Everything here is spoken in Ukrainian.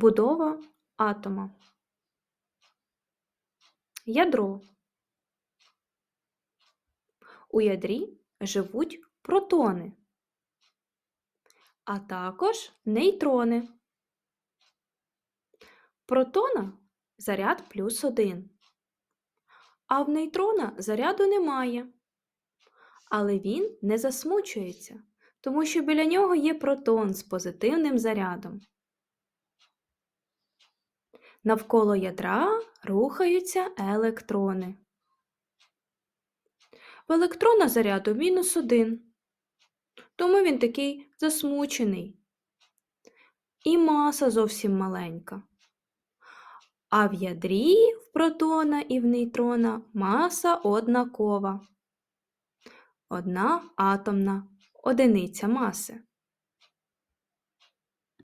Будова атома. Ядро. У ядрі живуть протони, а також нейтрони. Протона заряд плюс один, а в нейтрона заряду немає. Але він не засмучується, тому що біля нього є протон з позитивним зарядом. Навколо ядра рухаються електрони. В електрона заряду мінус один, тому він такий засмучений. І маса зовсім маленька. А в ядрі в протона і в нейтрона маса однакова. Одна атомна одиниця маси.